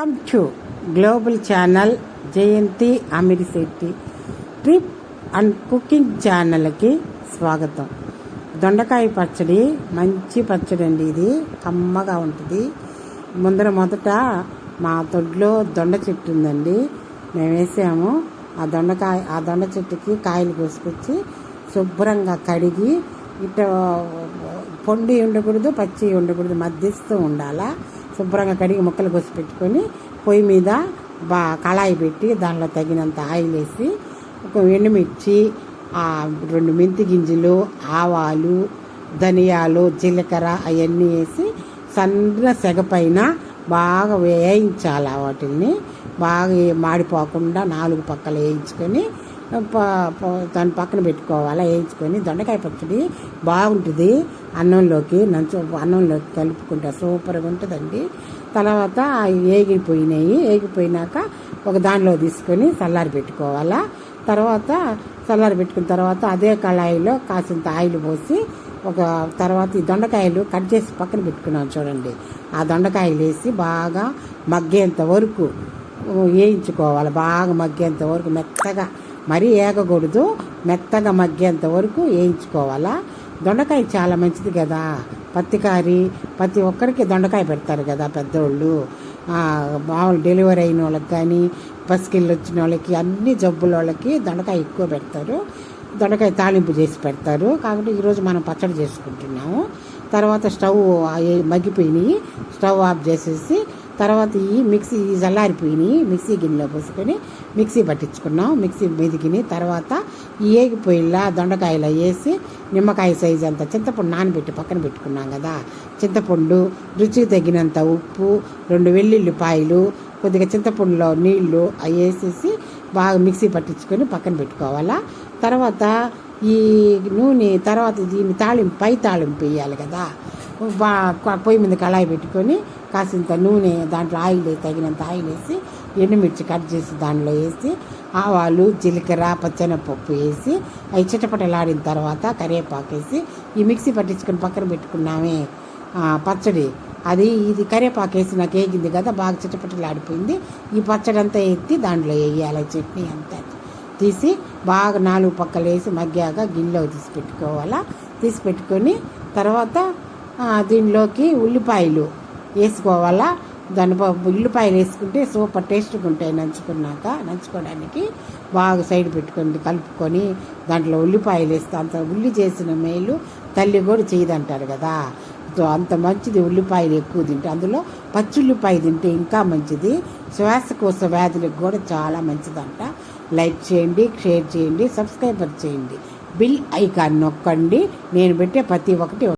Welcome to global channel Jayanthi Amirisetti trip and cooking ఛానల్కి స్వాగతం. దొండకాయ పచ్చడి మంచి పచ్చడి అండి ఇది. కమ్మగా ఉంటుంది. ముందర మొదట మా తొడ్లో దొండ చెట్టు ఉందండి. మేము వేసాము. ఆ దొండకాయ ఆ దొండ చెట్టుకి కాయలు కోసుకొచ్చి శుభ్రంగా కడిగి ఇట పొండి ఉండకూడదు పచ్చి ఉండకూడదు మధ్యస్తూ ఉండాలా. శుభ్రంగా కడిగి ముక్కలు కోసి పెట్టుకొని పొయ్యి మీద బా కళాయి పెట్టి దానిలో తగినంత ఆయిల్ వేసి ఒక ఎండుమిర్చి రెండు మెంతి గింజలు ఆవాలు ధనియాలు జీలకర్ర అవన్నీ వేసి సన్న సెగ పైన బాగా వేయించాలి వాటిని బాగా మాడిపోకుండా నాలుగు పక్కలు వేయించుకొని ప- ప- దాని పక్కన పెట్టుకోవాలి వేయించుకొని దొండకాయ పచ్చడి బాగుంటుంది. అన్నంలోకి నంచు అన్నంలోకి కలుపుకుంటే సూపర్గా ఉంటుందండి. తర్వాత ఏగిపోయినాయి ఏగిపోయినాక ఒక దానిలో తీసుకొని చల్లారి పెట్టుకోవాలా. తర్వాత చల్లారి పెట్టుకున్న తర్వాత అదే కళాయిలో కాసింత ఆయిల్ పోసి ఒక తర్వాత ఈ దొండకాయలు కట్ చేసి పక్కన పెట్టుకున్నాం చూడండి. ఆ దొండకాయలు వేసి బాగా మగ్గేంత వరకు వేయించుకోవాలి. బాగా మగ్గేంత వరకు మెత్తగా మరీ ఏగకూడదు మెత్తగా మగ్గేంత వరకు వేయించుకోవాలా? దొండకాయ చాలా మంచిది కదా. పత్తికారి ప్రతి ఒక్కరికి దొండకాయ పెడతారు కదా పెద్దోళ్ళు. మామూలు డెలివరీ అయిన వాళ్ళకి కానీ పసికిళ్ళు వచ్చిన వాళ్ళకి అన్ని జబ్బుల వాళ్ళకి దొండకాయ ఎక్కువ పెడతారు. దొండకాయ తాలింపు చేసి పెడతారు. కాబట్టి ఈరోజు మనం పచ్చడి చేసుకుంటున్నాము. తర్వాత స్టవ్ మగ్గిపోయినాయి. స్టవ్ ఆఫ్ చేసేసి తర్వాత ఈ మిక్సీ ఈ మిక్సీ గిన్నెలో పోసుకొని మిక్సీ పట్టించుకున్నాం. మిక్సీ మెదిగిని తర్వాత ఈ ఏగిపోయిలా దొండకాయలు వేసి నిమ్మకాయ సైజు అంత చింతపండు నానబెట్టి పక్కన పెట్టుకున్నాం కదా. చింతపండు రుచికి తగినంత ఉప్పు రెండు వెల్లుల్లిపాయలు కొద్దిగా చింతపండులో నీళ్ళు అవి వేసేసి బాగా మిక్సీ పట్టించుకొని పక్కన పెట్టుకోవాలా. తర్వాత ఈ నూనె తర్వాత దీన్ని తాళింపు పై తాళింపు వేయాలి కదా. పొయ్యి మీద కళాయి పెట్టుకొని కాసింత నూనె దాంట్లో ఆయిల్ తగినంత ఆయిల్ వేసి ఎండుమిర్చి కట్ చేసి దాంట్లో వేసి ఆవాలు జీలకర్ర పచ్చెనపప్పు వేసి అవి చిటపటలాడిన తర్వాత కరివేపాకు వేసి ఈ మిక్సీ పట్టించుకొని పక్కన పెట్టుకున్నామే పచ్చడి. అది ఇది కరివేపాకు వేసి నాకు వేగింది కదా బాగా చిటపటలాడిపోయింది. ఈ పచ్చడి అంతా ఎత్తి దాంట్లో వేయాలి చట్నీ అంతా. తీసి బాగా నాలుగు పక్కలు వేసి మగ్గాక గిన్నెలో తీసి పెట్టుకోవాలా. తీసి పెట్టుకొని తర్వాత దీనిలోకి ఉల్లిపాయలు వేసుకోవాలా? దాని ప- ఉల్లిపాయలు వేసుకుంటే సూపర్ టేస్ట్గా ఉంటాయి నంచుకున్నాక. నంచుకోవడానికి బాగా సైడ్ పెట్టుకొని కలుపుకొని దాంట్లో ఉల్లిపాయలు వేస్తే అంత ఉల్లి చేసిన మేలు తల్లి కూడా చేయదంటారు కదా. అంత మంచిది ఉల్లిపాయలు ఎక్కువ తింటే. అందులో పచ్చుల్లిపాయ తింటే ఇంకా మంచిది. శ్వాసకోశ వ్యాధులకు కూడా చాలా మంచిదంట. లైక్ చేయండి షేర్ చేయండి సబ్స్క్రైబర్ చేయండి. బిల్ ఐకాన్ నొక్కండి. నేను పెట్టే ప్రతి ఒక్కటి